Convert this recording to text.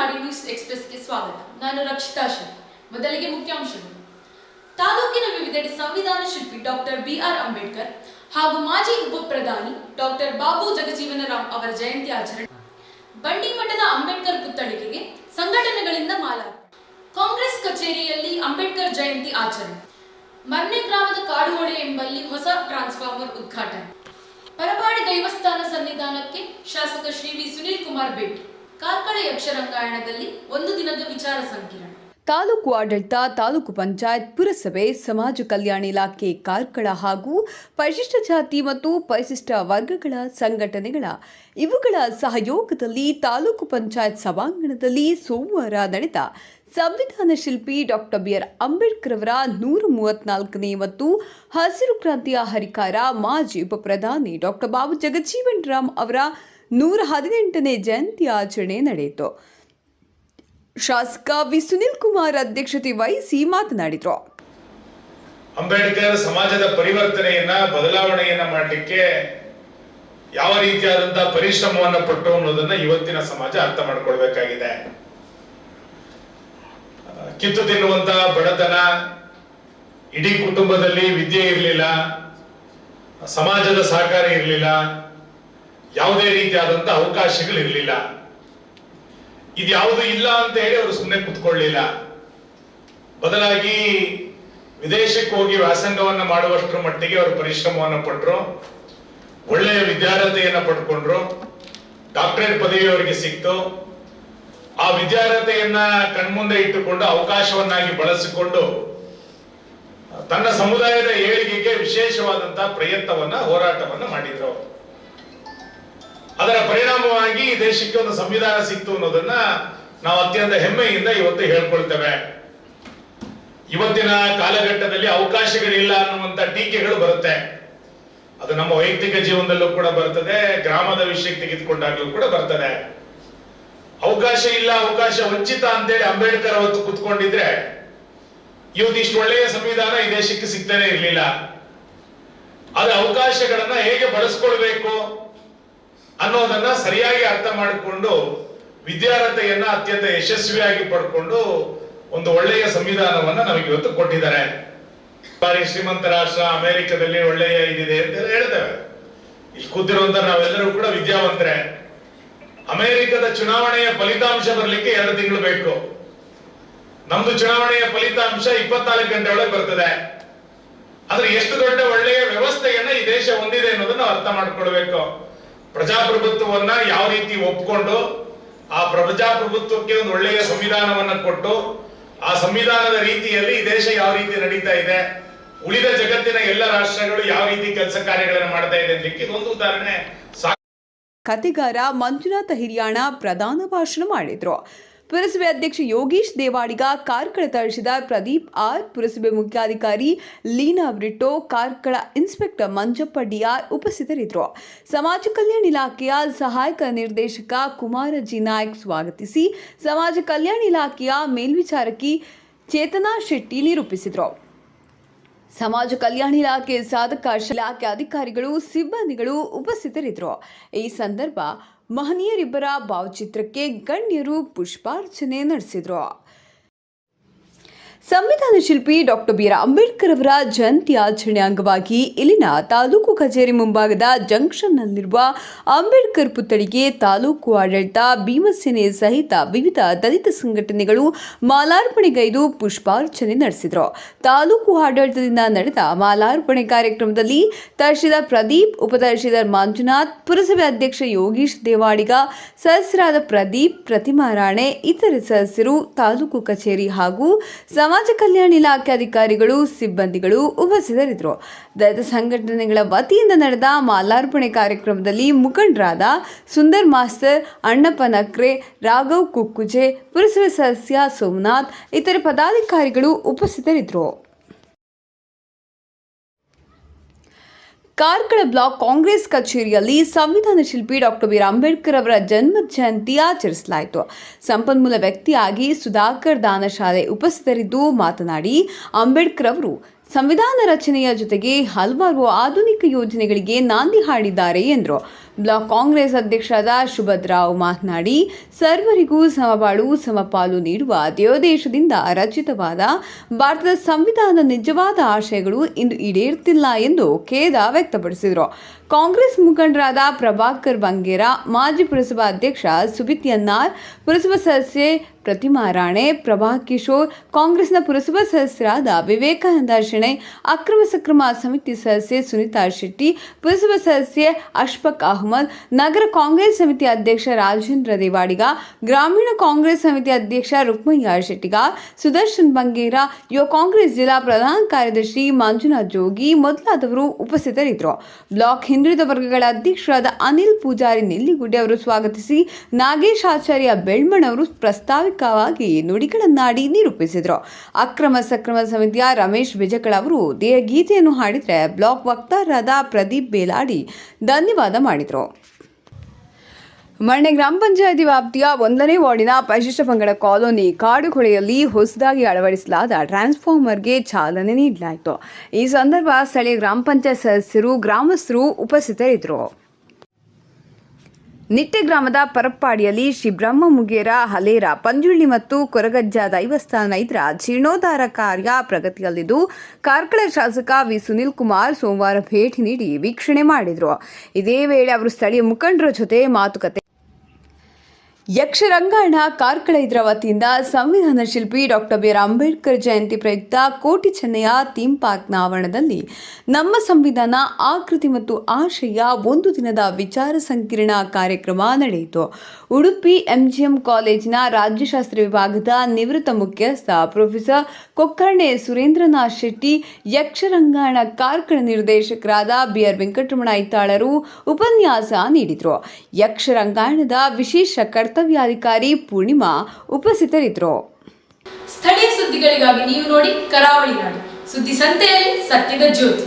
ನಾಡಿ ನ್ಯೂಸ್ ಎಕ್ಸ್ಪ್ರೆಸ್ಗೆ ಸ್ವಾಗತ. ನಾನು ರಕ್ಷಿತಾ ಶೆಟ್ಟಿ ಮೊದಲಿಗೆ ಮುಖ್ಯಾಂಶಗಳು. ತಾಲೂಕಿನ ವಿವಿಧೆಡೆ ಸಂವಿಧಾನ ಶಿಲ್ಪಿ ಡಾಕ್ಟರ್ ಬಿ ಆರ್ ಅಂಬೇಡ್ಕರ್ ಹಾಗೂ ಮಾಜಿ ಉಪ ಪ್ರಧಾನಿ ಡಾಕ್ಟರ್ ಬಾಬು ಜಗಜೀವನರಾಮ್ ಅವರ ಜಯಂತಿ ಆಚರಣೆ. ಬಂಡಿಮಠದ ಅಂಬೇಡ್ಕರ್ ಪುತ್ಥಳಿಕೆಗೆ ಸಂಘಟನೆಗಳಿಂದ ಮಾಲ ಕಾಂಗ್ರೆಸ್ ಕಚೇರಿಯಲ್ಲಿ ಅಂಬೇಡ್ಕರ್ ಜಯಂತಿ ಆಚರಣೆ. ಮರ್ನೆ ಗ್ರಾಮದ ಕಾಡುಹೊಳೆ ಎಂಬಲ್ಲಿ ಹೊಸ ಟ್ರಾನ್ಸ್ಫಾರ್ಮರ್ ಉದ್ಘಾಟನೆ. ಪರಪಾಡಿ ದೈವಸ್ಥಾನ ಸನ್ನಿಧಾನಕ್ಕೆ ಶಾಸಕ ಶ್ರೀ ವಿ. ಸುನೀಲ್ ಕುಮಾರ್ ಭೇಟಿ. ಕಾರ್ಕಳ ಯಕ್ಷರಂಗಾಯಣದಲ್ಲಿ ಒಂದು ದಿನದ ವಿಚಾರ ಸಂಕಿರಣ. ತಾಲೂಕು ಆಡಳಿತ, ತಾಲೂಕು ಪಂಚಾಯತ್, ಪುರಸಭೆ, ಸಮಾಜ ಕಲ್ಯಾಣ ಇಲಾಖೆ, ಕಾರ್ಕಳ ಹಾಗೂ ಪರಿಶಿಷ್ಟ ಜಾತಿ ಮತ್ತು ಪರಿಶಿಷ್ಟ ವರ್ಗಗಳ ಸಂಘಟನೆಗಳ ಇವುಗಳ ಸಹಯೋಗದಲ್ಲಿ ತಾಲೂಕು ಪಂಚಾಯತ್ ಸಭಾಂಗಣದಲ್ಲಿ ಸೋಮವಾರ ನಡೆದ ಸಂವಿಧಾನ ಶಿಲ್ಪಿ ಡಾಕ್ಟರ್ ಬಿ ಆರ್ ಅಂಬೇಡ್ಕರ್ ಅವರ ನೂರ ಮೂವತ್ನಾಲ್ಕನೇ ಮತ್ತು ಹಸಿರು ಕ್ರಾಂತಿಯ ಹರಿಕಾರ ಮಾಜಿ ಉಪ ಪ್ರಧಾನಿ ಡಾಕ್ಟರ್ ಬಾಬು ಜಗಜೀವನ್ ರಾಮ್ ಅವರ ನೂರ ಹದಿನೆಂಟನೇ ಜಯಂತಿ ಆಚರಣೆ ನಡೆಯಿತು. ಶಾಸಕ ವಿ. ಸುನಿಲ್ ಕುಮಾರ್ ಅಧ್ಯಕ್ಷತೆ ವಹಿಸಿ ಮಾತನಾಡಿದರು. ಅಂಬೇಡ್ಕರ್ ಸಮಾಜದ ಪರಿವರ್ತನೆಯನ್ನ, ಬದಲಾವಣೆಯನ್ನ ಮಾಡಲಿಕ್ಕೆ ಯಾವ ರೀತಿಯಾದಂತಹ ಪರಿಶ್ರಮವನ್ನ ಪಟ್ಟು ಅನ್ನೋದನ್ನ ಇವತ್ತಿನ ಸಮಾಜ ಅರ್ಥ ಮಾಡ್ಕೊಳ್ಬೇಕಾಗಿದೆ. ಕಿತ್ತು ತಿನ್ನುವಂತಹ ಬಡತನ, ಇಡೀ ಕುಟುಂಬದಲ್ಲಿ ವಿದ್ಯೆ ಇರಲಿಲ್ಲ, ಸಮಾಜದ ಸಹಕಾರ ಇರಲಿಲ್ಲ ಯಾವುದೇ ರೀತಿಯಾದಂತ ಅವಕಾಶಗಳು ಇರಲಿಲ್ಲ ಇದ್ಯಾವುದು ಇಲ್ಲ ಅಂತ ಹೇಳಿ ಅವರು ಸುಮ್ಮನೆ ಕುತ್ಕೊಳ್ಳಿಲ್ಲ. ಬದಲಾಗಿ ವಿದೇಶಕ್ಕೆ ಹೋಗಿ ವ್ಯಾಸಂಗವನ್ನು ಮಾಡುವಷ್ಟರ ಮಟ್ಟಿಗೆ ಅವರು ಪರಿಶ್ರಮವನ್ನು ಪಟ್ಟರು ಒಳ್ಳೆಯ ವಿದ್ಯಾರ್ಹತೆಯನ್ನ ಪಡ್ಕೊಂಡ್ರು. ಡಾಕ್ಟರೇಟ್ ಪದವಿ ಅವರಿಗೆ ಸಿಕ್ತು. ಆ ವಿದ್ಯಾರ್ಹತೆಯನ್ನ ಕಣ್ಮುಂದೆ ಇಟ್ಟುಕೊಂಡು ಅವಕಾಶವನ್ನಾಗಿ ಬಳಸಿಕೊಂಡು ತನ್ನ ಸಮುದಾಯದ ಏಳಿಗೆಗೆ ವಿಶೇಷವಾದಂತಹ ಪ್ರಯತ್ನವನ್ನ ಹೋರಾಟವನ್ನ ಮಾಡಿದ್ರು. ಅದರ ಪರಿಣಾಮವಾಗಿ ಈ ದೇಶಕ್ಕೆ ಒಂದು ಸಂವಿಧಾನ ಸಿಕ್ತು ಅನ್ನೋದನ್ನ ನಾವು ಅತ್ಯಂತ ಹೆಮ್ಮೆಯಿಂದ ಇವತ್ತು ಹೇಳ್ಕೊಳ್ತೇವೆ. ಇವತ್ತಿನ ಕಾಲಘಟ್ಟದಲ್ಲಿ ಅವಕಾಶಗಳಿಲ್ಲ ಅನ್ನುವಂತ ಟೀಕೆಗಳು ಬರುತ್ತೆ. ಅದು ನಮ್ಮ ವೈಯಕ್ತಿಕ ಜೀವನದಲ್ಲೂ ಕೂಡ ಬರ್ತದೆ, ಗ್ರಾಮದ ವಿಷಯಕ್ಕೆ ತೆಗೆದುಕೊಂಡಾಗ್ಲೂ ಕೂಡ ಬರ್ತದೆ. ಅವಕಾಶ ಇಲ್ಲ, ಅವಕಾಶ ವಂಚಿತ ಅಂತೇಳಿ ಅಂಬೇಡ್ಕರ್ ಅವತ್ತು ಕುತ್ಕೊಂಡಿದ್ರೆ ಇವತ್ತು ಇಷ್ಟು ಒಳ್ಳೆಯ ಸಂವಿಧಾನ ಈ ದೇಶಕ್ಕೆ ಸಿಗ್ತಾನೆ ಇರಲಿಲ್ಲ. ಆದ್ರೆ ಅವಕಾಶಗಳನ್ನ ಹೇಗೆ ಬಳಸ್ಕೊಳ್ಬೇಕು? ಅನ್ನೋದನ್ನ ಸರಿಯಾಗಿ ಅರ್ಥ ಮಾಡಿಕೊಂಡು ವಿದ್ಯಾರ್ಹತೆಯನ್ನ ಅತ್ಯಂತ ಯಶಸ್ವಿಯಾಗಿ ಪಡ್ಕೊಂಡು ಒಂದು ಒಳ್ಳೆಯ ಸಂವಿಧಾನವನ್ನ ನಮಗೆ ಇವತ್ತು ಕೊಟ್ಟಿದ್ದಾರೆ. ಬಾರಿ ಶ್ರೀಮಂತ ರಾಷ್ಟ್ರ, ಅಮೆರಿಕದಲ್ಲಿ ಒಳ್ಳೆಯ ಇದಿದೆ ಅಂತ ಹೇಳ್ತೇವೆ. ಇಲ್ಲಿ ಕೂತಿರುವಂತ ನಾವೆಲ್ಲರೂ ಕೂಡ ವಿದ್ಯಾವಂತರೇ. ಅಮೆರಿಕದ ಚುನಾವಣೆಯ ಫಲಿತಾಂಶ ಬರಲಿಕ್ಕೆ ಎರಡು ತಿಂಗಳು ಬೇಕು. ನಮ್ದು ಚುನಾವಣೆಯ ಫಲಿತಾಂಶ ಇಪ್ಪತ್ನಾಲ್ಕು ಗಂಟೆ ಒಳಗೆ ಬರ್ತದೆ. ಆದ್ರೆ ಎಷ್ಟು ದೊಡ್ಡ ಒಳ್ಳೆಯ ವ್ಯವಸ್ಥೆಯನ್ನ ಈ ದೇಶ ಹೊಂದಿದೆ ಅನ್ನೋದನ್ನ ಅರ್ಥ ಮಾಡ್ಕೊಳ್ಬೇಕು. ಪ್ರಜಾಪ್ರಭುತ್ವವನ್ನ ಯಾವ ರೀತಿ ಒಪ್ಕೊಂಡು ಆ ಪ್ರಜಾಪ್ರಭುತ್ವಕ್ಕೆ ಒಂದು ಒಳ್ಳೆಯ ಸಂವಿಧಾನವನ್ನ ಕೊಟ್ಟು ಆ ಸಂವಿಧಾನದ ರೀತಿಯಲ್ಲಿ ಈ ದೇಶ ಯಾವ ರೀತಿ ನಡೀತಾ ಇದೆ, ಉಳಿದ ಜಗತ್ತಿನ ಎಲ್ಲ ರಾಷ್ಟ್ರಗಳು ಯಾವ ರೀತಿ ಕೆಲಸ ಕಾರ್ಯಗಳನ್ನು ಮಾಡ್ತಾ ಇದೆ ಅನ್ಲಿಕ್ಕೆ ಒಂದು ಉದಾಹರಣೆ. ಕತೆಗಾರ ಮಂಜುನಾಥ ಹಿರಿಯಾಣ ಪ್ರಧಾನ ಭಾಷಣ ಮಾಡಿದರು. ಪುರಸಭೆ ಅಧ್ಯಕ್ಷ ಯೋಗೀಶ್ ದೇವಾಡಿಗ ಕಾರ್ಕಳ ತಹಶೀಲ್ದಾರ್ ಪ್ರದೀಪ್ ಆರ್, ಪುರಸಭೆ ಮುಖ್ಯಾಧಿಕಾರಿ Leena Brito, Karkala inspector Manjappa D R ಉಪಸ್ಥಿತರಿದ್ದರು. ಸಮಾಜ ಕಲ್ಯಾಣ ಇಲಾಖೆಯ ಸಹಾಯಕ ನಿರ್ದೇಶಕ ಕುಮಾರ ಜಿ ನಾಯಕ್ ಸ್ವಾಗತಿಸಿ. ಸಮಾಜ ಕಲ್ಯಾಣ ಇಲಾಖೆಯ ಮೇಲ್ವಿಚಾರಕಿ ಚೇತನಾ ಶೆಟ್ಟಿ ನಿರೂಪಿಸಿದರು. ಸಮಾಜ ಕಲ್ಯಾಣ ಇಲಾಖೆ ಸಾಧಕ ಇಲಾಖೆ ಅಧಿಕಾರಿಗಳು, ಸಿಬ್ಬಂದಿಗಳು ಉಪಸ್ಥಿತರಿದ್ದರು. ಈ ಸಂದರ್ಭ ಮಹನೀಯರಿಬ್ಬರ ಭಾವಚಿತ್ರಕ್ಕೆ ಗಣ್ಯರು ಪುಷ್ಪಾರ್ಚನೆ ನಡೆಸಿದರು. ಸಂವಿಧಾನ ಶಿಲ್ಪಿ ಡಾಕ್ಟರ್ ಬಿ ಆರ್ ಅಂಬೇಡ್ಕರ್ ಅವರ ಜಯಂತಿ ಆಚರಣೆ ಅಂಗವಾಗಿ ಇಲ್ಲಿನ ತಾಲೂಕು ಕಚೇರಿ ಮುಂಭಾಗದ ಜಂಕ್ಷನ್ನಲ್ಲಿರುವ ಅಂಬೇಡ್ಕರ್ ಪುತ್ಥಳಿಗೆ ತಾಲೂಕು ಆಡಳಿತ, ಭೀಮಸೇನೆ ಸಹಿತ ವಿವಿಧ ದಲಿತ ಸಂಘಟನೆಗಳು ಮಾಲಾರ್ಪಣೆಗೈದು ಪುಷ್ಪಾರ್ಚನೆ ನಡೆಸಿದರು. ತಾಲೂಕು ಆಡಳಿತದಿಂದ ನಡೆದ ಮಾಲಾರ್ಪಣೆ ಕಾರ್ಯಕ್ರಮದಲ್ಲಿ ತಹಶೀಲ್ದಾರ್ ಪ್ರದೀಪ್, ಉಪತಹಶೀಲ್ದಾರ್ ಮಂಜುನಾಥ್, ಪುರಸಭೆ ಅಧ್ಯಕ್ಷ ಯೋಗೀಶ್ ದೇವಾಡಿಗ, ಸದಸ್ಯರಾದ ಪ್ರದೀಪ್, ಪ್ರತಿಮಾ ರಾಣೆ, ಇತರೆ ಸದಸ್ಯರು ತಾಲೂಕು ಕಚೇರಿ ಹಾಗೂ ಸಮಾಜ ಕಲ್ಯಾಣ ಇಲಾಖೆ ಅಧಿಕಾರಿಗಳು, ಸಿಬ್ಬಂದಿಗಳು ಉಪಸ್ಥಿತರಿದ್ದರು. ದಲಿತ ಸಂಘಟನೆಗಳ ವತಿಯಿಂದ ನಡೆದ ಮಾಲಾರ್ಪಣೆ ಕಾರ್ಯಕ್ರಮದಲ್ಲಿ ಮುಖಂಡರಾದ ಸುಂದರ್ ಮಾಸ್ತರ್ ಅಣ್ಣಪ್ಪ ನಕ್ರೆ ರಾಘವ್ ಕುಕ್ಕುಜೆ, ಪುರಸಭೆ ಸದಸ್ಯ ಸೋಮನಾಥ್, ಇತರೆ ಪದಾಧಿಕಾರಿಗಳು ಉಪಸ್ಥಿತರಿದ್ದರು. ಕಾರ್ಕಳ ಬ್ಲಾಕ್ ಕಾಂಗ್ರೆಸ್ ಕಚೇರಿಯಲ್ಲಿ ಸಂವಿಧಾನ ಶಿಲ್ಪಿ ಡಾಕ್ಟರ್ ಬಿ. ಅಂಬೇಡ್ಕರ್ ಅವರ ಜನ್ಮ ಜಯಂತಿ ಆಚರಿಸಲಾಯಿತು. ಸಂಪನ್ಮೂಲ ವ್ಯಕ್ತಿಯಾಗಿ ಸುಧಾಕರ್ ದಾನಶಾಲೆ ಉಪಸ್ಥಿತರಿದ್ದು ಮಾತನಾಡಿ, ಅಂಬೇಡ್ಕರ್ ಅವರು ಸಂವಿಧಾನ ರಚನೆಯ ಜೊತೆಗೆ ಹಲವಾರು ಆಧುನಿಕ ಯೋಜನೆಗಳಿಗೆ ನಾಂದಿ ಹಾಡಿದ್ದಾರೆ ಎಂದರು. ಬ್ಲಾಕ್ ಕಾಂಗ್ರೆಸ್ ಅಧ್ಯಕ್ಷರಾದ ಶುಭದ್ರಾವ್ ಮಾತನಾಡಿ, ಸರ್ವರಿಗೂ ಸಮಬಾಳು, ಸಮಪಾಲು ನೀಡುವ ದೇವದೇಶದಿಂದ ರಚಿತವಾದ ಭಾರತದ ಸಂವಿಧಾನದ ನಿಜವಾದ ಆಶಯಗಳು ಇಂದು ಈಡೇರುತ್ತಿಲ್ಲ ಎಂದು ಖೇದ ವ್ಯಕ್ತಪಡಿಸಿದರು. ಕಾಂಗ್ರೆಸ್ ಮುಖಂಡರಾದ ಪ್ರಭಾಕರ್ ಬಂಗೇರ, ಮಾಜಿ ಪುರಸಭಾ ಅಧ್ಯಕ್ಷ ಸುಬಿತ್ ಎನ್ನಾರ್, ಪುರಸಭಾ ಸದಸ್ಯೆ ಪ್ರತಿಮಾ ರಾಣೆ, ಪ್ರಭಾ ಕಿಶೋರ್, ಕಾಂಗ್ರೆಸ್ನ ಪುರಸಭಾ ಸದಸ್ಯರಾದ ವಿವೇಕಾನಂದ ಶೆಣೈ, ಅಕ್ರಮ ಸಕ್ರಮ ಸಮಿತಿ ಸದಸ್ಯೆ ಸುನಿತಾ ಶೆಟ್ಟಿ, ಪುರಸಭಾ ಸದಸ್ಯೆ ಅಶ್ಫಕ್ ಅಹಮದ್, ನಗರ ಕಾಂಗ್ರೆಸ್ ಸಮಿತಿ ಅಧ್ಯಕ್ಷ ರಾಜೇಂದ್ರ ದೇವಾಡಿಗ, ಗ್ರಾಮೀಣ ಕಾಂಗ್ರೆಸ್ ಸಮಿತಿ ಅಧ್ಯಕ್ಷ ರುಕ್ಮಯ್ಯ ಶೆಟ್ಟಿಗ ಸುದರ್ಶನ್ ಬಂಗೇರ, ಯುವ ಕಾಂಗ್ರೆಸ್ ಜಿಲ್ಲಾ ಪ್ರಧಾನ ಕಾರ್ಯದರ್ಶಿ ಮಂಜುನಾಥ್ ಜೋಗಿ ಮೊದಲಾದವರು ಉಪಸ್ಥಿತರಿದ್ದರು. ಬ್ಲಾಕ್ ಹಿಂದುಳಿದ ವರ್ಗಗಳ ಅಧ್ಯಕ್ಷರಾದ ಅನಿಲ್ ಪೂಜಾರಿ ನೆಲ್ಲಿಗುಡ್ಡೆ ಅವರು ಸ್ವಾಗತಿಸಿ ನಾಗೇಶ್ ಆಚಾರ್ಯ ಬೆಳ್ಮಣ್ ಅವರು ಪ್ರಾಸ್ತಾವಿಕವಾಗಿ ನುಡಿಗಳನ್ನಾಡಿ ನಿರೂಪಿಸಿದರು. ಅಕ್ರಮ ಸಕ್ರಮ ಸಮಿತಿಯ ರಮೇಶ್ ಬಿಜಕಳ ಅವರು ದೇಹ ಗೀತೆಯನ್ನು ಹಾಡಿದರೆ ಬ್ಲಾಕ್ ವಕ್ತಾರರಾದ ಪ್ರದೀಪ್ ಬೇಲಾಡಿ ಧನ್ಯವಾದ ಮಾಡಿದರು. ಮಣ್ಣೆ ಗ್ರಾಮ ಪಂಚಾಯತಿ ವ್ಯಾಪ್ತಿಯ ಒಂದನೇ ವಾರ್ಡಿನ ಪರಿಶಿಷ್ಟ ಪಂಗಡ ಕಾಲೋನಿ ಕಾಡುಕೊಳೆಯಲ್ಲಿ ಹೊಸದಾಗಿ ಅಳವಡಿಸಲಾದ ಟ್ರಾನ್ಸ್ಫಾರ್ಮರ್ಗೆ ಚಾಲನೆ ನೀಡಲಾಯಿತು. ಈ ಸಂದರ್ಭ ಸ್ಥಳೀಯ ಗ್ರಾಮ ಪಂಚಾಯತ್ ಸದಸ್ಯರು, ಗ್ರಾಮಸ್ಥರು ಉಪಸ್ಥಿತರಿದ್ದರು. ನಿಟ್ಟೆ ಗ್ರಾಮದ ಪರಪ್ಪಾಡಿಯಲ್ಲಿ ಶ್ರೀ ಬ್ರಹ್ಮ ಮುಗೇರ ಹಲೇರ, ಪಂಜುಳ್ಳಿ ಮತ್ತು ಕೊರಗಜ್ಜ ದೈವಸ್ಥಾನ ಇದರ ಜೀರ್ಣೋದ್ಧಾರ ಕಾರ್ಯ ಪ್ರಗತಿಯಲ್ಲಿದ್ದು, ಕಾರ್ಕಳ ಶಾಸಕ ವಿ. ಸುನಿಲ್ ಕುಮಾರ್ ಸೋಮವಾರ ಭೇಟಿ ನೀಡಿ ವೀಕ್ಷಣೆ ಮಾಡಿದರು. ಇದೇ ವೇಳೆ ಅವರು ಸ್ಥಳೀಯ ಮುಖಂಡರ ಜೊತೆ ಮಾತುಕತೆ ಯಕ್ಷರಂಗಾಯಣ ಕಾರ್ಕಳ ಇದರ ವತಿಯಿಂದ ಸಂವಿಧಾನ ಶಿಲ್ಪಿ doctor B R Ambedkar Jayanti ಪ್ರಯುಕ್ತ ಕೋಟಿ ಚೆನ್ನೆಯ ಥೀಮ್ ಪಾರ್ಕ್ನ ಆವರಣದಲ್ಲಿ ನಮ್ಮ ಸಂವಿಧಾನ, ಆಕೃತಿ ಮತ್ತು ಆಶಯ ಒಂದು ದಿನದ ವಿಚಾರ ಸಂಕಿರಣ ಕಾರ್ಯಕ್ರಮ ನಡೆಯಿತು. ಉಡುಪಿ ಎಂಜಿಎಂ ಕಾಲೇಜಿನ ರಾಜ್ಯಶಾಸ್ತ್ರ ವಿಭಾಗದ ನಿವೃತ್ತ ಮುಖ್ಯಸ್ಥ ಪ್ರೊಫೆಸರ್ ಕೊಕ್ಕರ್ಣೆ ಸುರೇಂದ್ರನಾಥ್ ಶೆಟ್ಟಿ ಯಕ್ಷರಂಗಾಯಣ ಕಾರ್ಕಳ ನಿರ್ದೇಶಕರಾದ ಬಿ ಆರ್ ವೆಂಕಟರಮಣ ಐತಾಳರು ಉಪನ್ಯಾಸ ನೀಡಿದರು. ಯಕ್ಷರಂಗಾಯಣದ ವಿಶೇಷ ಕರ್ತವ್ಯಾಧಿಕಾರಿ ಪೂರ್ಣಿಮಾ ಉಪಸ್ಥಿತರಿದ್ದರು. ಸ್ಥಳೀಯ ಸುದ್ದಿಗಳಿಗಾಗಿ ನೀವು ನೋಡಿ ಕರಾವಳಿ ನಾಡು. ಸುದ್ದಿ ಸಂತೆಯಲ್ಲಿ ಸತ್ಯದ ಜ್ಯೋತಿ.